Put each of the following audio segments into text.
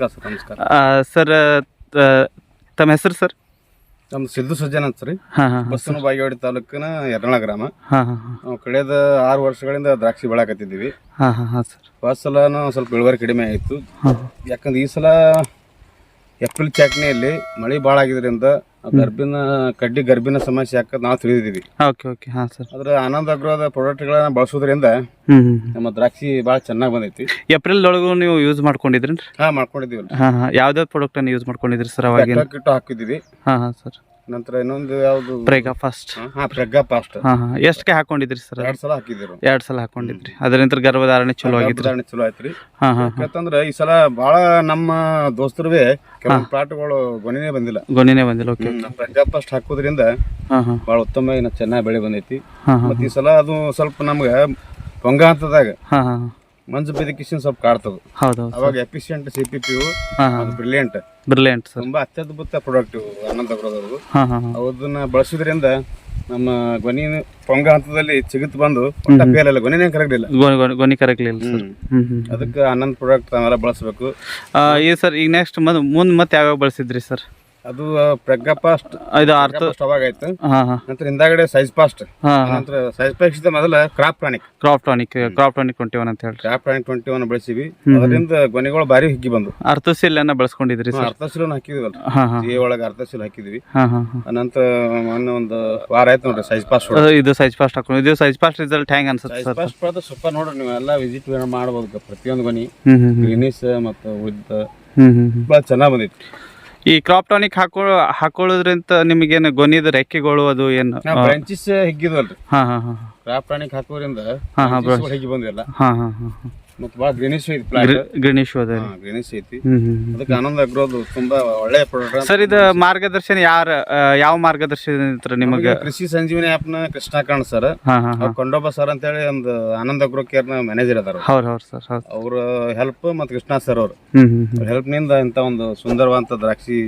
ನಮಸ್ಕಾರ. ಸರ್ ನಮಸ್ಕಾರ ಸರ್ ತಮ್ಮ ಹೆಸರು ಸರ್? ನಮ್ದು ಸಿದ್ದು ಸಜ್ಜನ ಅಂತ ರೀ ಬಸ್ಸನ ಬಾಗೇವಾಡಿ ತಾಲೂಕಿನ ಯರ್ನಾಳ ಗ್ರಾಮ. ನಾವು ಕಳೆದ ಆರು ವರ್ಷಗಳಿಂದ ದ್ರಾಕ್ಷಿ ಬೆಳಕತ್ತಿದ್ದೀವಿ. ಹೋದ ಸಲನೂ ಸ್ವಲ್ಪ ಇಳುವರಿ ಕಡಿಮೆ ಆಯಿತು. ಯಾಕಂದ್ರೆ ಈ ಸಲ ಏಪ್ರಿಲ್ ಚಾಟ್ನಿಯಲ್ಲಿ ಮಳೆ ಭಾಳ ಆಗಿದ್ರಿಂದ ಗರ್ಭಿನ ಕಡ್ಡಿ ಗರ್ಭಿನ ಸಮಸ್ಯೆ ಯಾಕಂತ ನಾವು ತಿಳಿದಿದ್ದೀವಿ. Okay okay. ಹಾಂ ಸರ್. ಅದ್ರ ಆನಂದ ಪ್ರಾಡಕ್ಟ್ಗಳನ್ನ ಬಳಸೋದ್ರಿಂದ ಹ್ಞೂ ಹ್ಞೂ ನಮ್ಮ ದ್ರಾಕ್ಷಿ ಭಾಳ ಚೆನ್ನಾಗಿ ಬಂದೈತಿ. ಏಪ್ರಿಲ್ ಒಳಗೂ ನೀವು ಯೂಸ್ ಮಾಡ್ಕೊಂಡಿದ್ರಿ ಹಾಂ ಮಾಡ್ಕೊಂಡಿದ್ದೀವಿ ಹಾಂ ಹಾಂ. ಯಾವ್ದಾವ್ದು ಪ್ರಾಡಕ್ಟನ್ನು ಯೂಸ್ ಮಾಡ್ಕೊಂಡಿದ್ರಿ ಸರ್ ಅವಾಗಿನ ಕಿಟ್ಟು ಹಾಕಿದ್ದೀವಿ. ಹಾಂ ಹಾಂ ಸರ್. ನಂತರ ಇನ್ನೊಂದು ಯಾವುದು? ಪ್ರೇಗ ಫಸ್ಟ್ ಹಾ ಪ್ರಜ್ಞಾ ಪಾಸ್ಟ್ ಹಾ ಹಾಂ. ಎಷ್ಟಕ್ಕೆ ಹಾಕೊಂಡಿದ್ರಿ ಸರ್ ಎರಡು ಸಲ ಹಾಕಿದ್ರು ಎರಡು ಸಲ ಹಾಕೊಂಡಿದ್ರಿ. ಅದರಿಂದ ಗರ್ಭಧಾರಣೆ ಚಲೋ ಆಗಿದ್ರಿ ಉದಾಹರಣೆ ಚಲೋ ಆಯ್ತ್ರಿ. ಹಾಂ ಹಾಂ ಯಾಕಂದ್ರೆ ಈ ಸಲ ಬಾಳ ನಮ್ಮ ದೋಸ್ತರುವೆ ಕೆಲವೊಂದು ಪ್ಲಾಟ್ಗಳು ಗೊನೆನೇ ಬಂದಿಲ್ಲ. ಗೊನೆನೇ ಬಂದಿಲ್ಲ ಓಕೆ ನಮ್ಮ ಪ್ರಜ್ಞಾ ಪಾಸ್ಟ್ ಹಾಕೋದ್ರಿಂದ ಹಾ ಹಾಂ. ಉತ್ತಮ ಇನ್ನು ಚೆನ್ನಾಗಿ ಬೆಳೆ ಬಂದೈತಿ. ಹಾಂ ಮತ್ತು ಈ ಸಲ ಅದು ಸ್ವಲ್ಪ ನಮ್ಗೆ ಪೊಂಗ ಹಂತದಾಗ ಹಾಂ ಹಾಂ. ಮಂಜು ಬೆದಕಿಸಿನ ಸ್ವಲ್ಪ ಕಾಡ್ತದ. ಹೌದು ಹೌದು ಅವಾಗ ಎಫಿಷಿಯಂಟ್ ಸಿ ಪಿ ಪಿ ಹಾಂ ಹಾಂ ಬ್ರಿಲಿಯಂಟ್ ಬ್ರಿಲಿಯಂಟ್ ಸರ್. ತುಂಬಾ ಅತ್ಯದ್ಭುತ ಪ್ರಾಡಕ್ಟ್ ಇವು ಹಾಂ ಹಾಂ ಹಾಂ. ಅದನ್ನ ಬಳಸೋದ್ರಿಂದ ನಮ್ಮ ಗೊನಿ ಪೊಂಗ ಹಂತದಲ್ಲಿ ಚಿಗುತ್ ಬಂದು ಒಟ್ಟ ಪೇಲಲ್ಲ ಗೊನೆನೇ ಕರಗಲಿಲ್ಲ. ಗೊನೆ ಗೊನಿ- ಗೊನೆ ಕರಗ್ಲಿಲ್ಲ ಸರ್. ಅದಕ್ಕೆ ಅನಂತ ಪ್ರಾಡಕ್ಟ್ ನಾವೆಲ್ಲ ಬಳಸಬೇಕು. ಈ ಸರ್ ಈಗ ನೆಕ್ಸ್ಟ್ ಮುಂದ್ ಮುಂದೆ ಮತ್ತೆ ಯಾವ್ಯಾವ ಬಳಸಿದ್ರಿ ಸರ್? ಅದು ಪ್ರಜ್ಞಾ ಪಾಸ್ಟ್ ಇದು ಅರ್ಥ ಅವಾಗ ಆಯ್ತು. ನಂತರ ಹಿಂದಾಗಡೆ ಸೈಜ್ ಪಾಸ್ಟ್ ನಂತರ ಸೈಜ್ ಪಾಸ್ಟ್ ಮೊದಲ crop tonic crop tonic crop tonic twenty one ಅಂತ ಹೇಳಿ ಕ್ರಾಪ್ ಟಾನಿಕ್ ಟ್ವೆಂಟಿ ಒನ್ ಬಳಸಿವಿ ಅದರಿಂದ ಗೊನೆಗಳು ಭಾರಿ ಹಿಗ್ಗಿ ಬಂದು ಅರ್ಥಶೀಲನ ಬಳಸ್ಕೊಂಡಿದ್ರಿ ಸರ್. ಅರ್ಥಶೀಲನ ಹಾಕಿದ್ವಲ್ಲ. ಜಿ ಒಳಗೆ ಅರ್ಥಶೀಲ ಹಾಕಿದ್ವಿ. ನಂತರ ಮೊನ್ನೆ ಒಂದು ವಾರ ಆಯ್ತು ನೋಡ್ರಿ ಸೈಜ್ ಪಾಸ್ಟ್ ಇದು ಸೈಜ್ ಪಾಸ್ಟ್ ಹಾಕೊಂಡು ಇದು ಸೈಜ್ ಪಾಸ್ಟ್ ರಿಸಲ್ಟ್ ಹ್ಯಾಂಗ್ ಅನ್ಸುತ್ತೆ ಸೈಜ್ ಪಾಸ್ಟ್ ಪಡೆದ ಸೂಪರ್ ನೋಡ್ರಿ ನೀವು ಎಲ್ಲ ವಿಸಿಟ್ ಮಾಡ್ಬೋದು. ಪ್ರತಿಯೊಂದು ಗೊನಿ. ಗ್ರೀನಿಸ್ ಮತ್ತು ಉದ್ದ. ಹ್ಮ್ ಹ್ಮ್ ಹ್ಞೂ ಭಾಳ ಚೆನ್ನಾಗಿ ಬಂದೈತಿ. ಈ ಕ್ರಾಪ್ ಟಾನಿಕ್ ಹಾಕೋ ಹಾಕೊಳ್ಳೋದ್ರಿಂದ ನಿಮಗೇನು ಗೊನಿದ ರೆಕ್ಕೆಗಳು ಅದು ಏನು? ಬ್ರಾಂಚಸ್ ಹಾ ಹಾ ಹಾಂ. ಟಾನಿಕ್ ಹಾಕೋದ್ರಿಂದ ಹಾಂ ಹಾಂ branches ಗಳು ಹಿಗ್ಗಿ ಬಂದಿಲ್ಲ. ಮತ್ತೆ ಬಹಳ ಗ್ರೀನಿಶ್ ಐತಿ ಗ್ರೀನಿಶ್ ಅದ ಗ್ರೀನಿಶ್ ಐತಿ. ಅದಕ್ಕೆ ಆನಂದ ಅಗ್ರೋದು ತುಂಬಾ ಒಳ್ಳೆ ಪ್ರಾಡಕ್ಟ್ ಸರ್ ಇದು ಮಾರ್ಗದರ್ಶನ ಯಾರ ಯಾವ ಮಾರ್ಗದರ್ಶನ ನಿಮಗೆ? ಕೃಷಿ ಸಂಜೀವನಿ ನ ಕೃಷ್ಣಕಾಂತ್ ಸರ್ ಕೊಂಡೋಬ ಸರ್ ಅಂತೇಳಿ ಒಂದು ಆನಂದ ಅಗ್ರೋ ಕೇರ್ನ ಮ್ಯಾನೇಜರ್ ಅದಾರ ಹೌದು ಹೌದು ಸರ್ ಅವ್ರ ಹೆಲ್ಪ್ ಮತ್ತೆ ಕೃಷ್ಣ ಸರ್ ಅವ್ರ. ಹೆಲ್ಪ್ನಿಂದ ಇಂತ ಒಂದು ಸುಂದರವಾದಂತ ದ್ರಾಕ್ಷಿ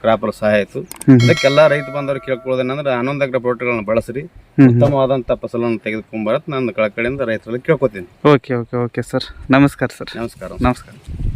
ಕ್ರಾಪರ್ ಸಹಾಯ ಆಯಿತು. ಅದಕ್ಕೆಲ್ಲ ರೈತ ಬಂದವರು ಕೇಳ್ಕೊಳ್ಳೋದೇನಂದ್ರೆ ಆನಂದ ಎಕರೆ ಪ್ರಾಡಕ್ಟ್ಗಳನ್ನ ಬಳಸ್ರಿ. ಉತ್ತಮವಾದಂಥ ಫಸಲನ್ನು ತೆಗೆದುಕೊಂಬರತ್. ನಾನು ಕಳಕಳಿಯಿಂದ ರೈತರಲ್ಲಿ ಕೇಳ್ಕೊತೀನಿ. Okay okay okay sir. ನಮಸ್ಕಾರ ಸರ್. ನಮಸ್ಕಾರ. ನಮಸ್ಕಾರ.